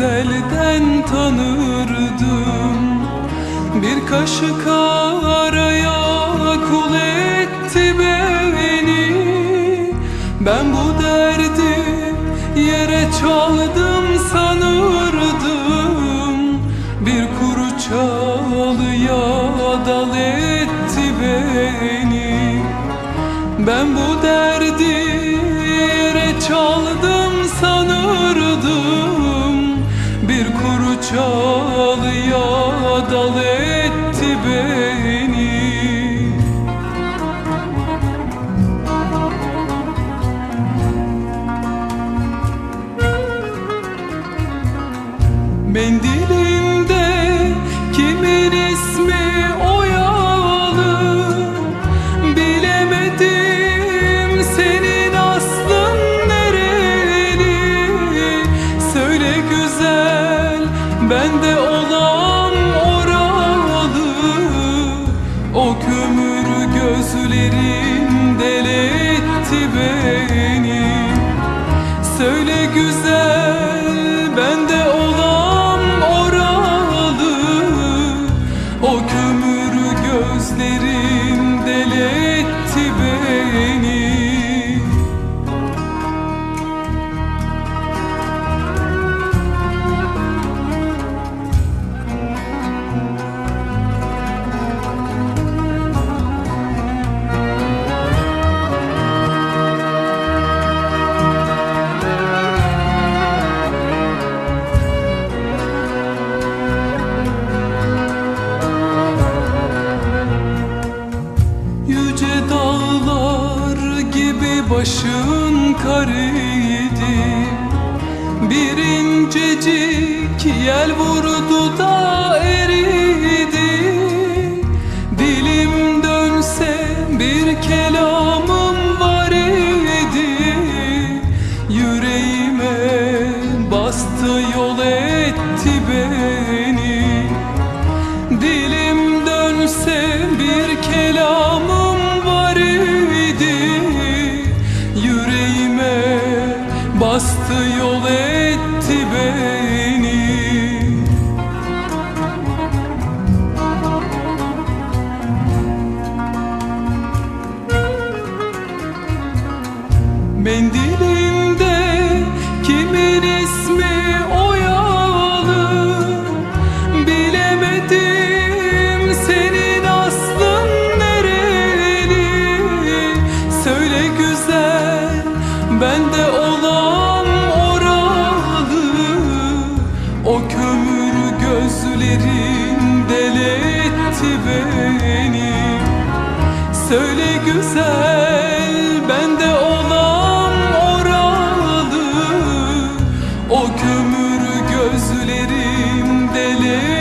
ezelden tanırdım. Bir kaşık araya kul etti beni. Ben bu derdi yere çaldım sanırdım. Bir kuru çalıya dal etti beni. Ben bu derdi çalıya dal etti beni. Mendilinde kimin ismi oyalı Bilemedim senin aslın nereli. Söyle güzel bende olan oralı O kömür gözlerin deletti beni. Söyle güzel başın karıydı. Bir incecik yel vurdu da eridi. Dilim dönse bir kelamım var idi. Yüreğime bastı yol etti beni Mendilinde kimin ismi oyalı? Bilemedim senin aslın nereli? Söyle güzel bende olan oralı. O kömür gözlerin deletti beni. Söyle güzel dedim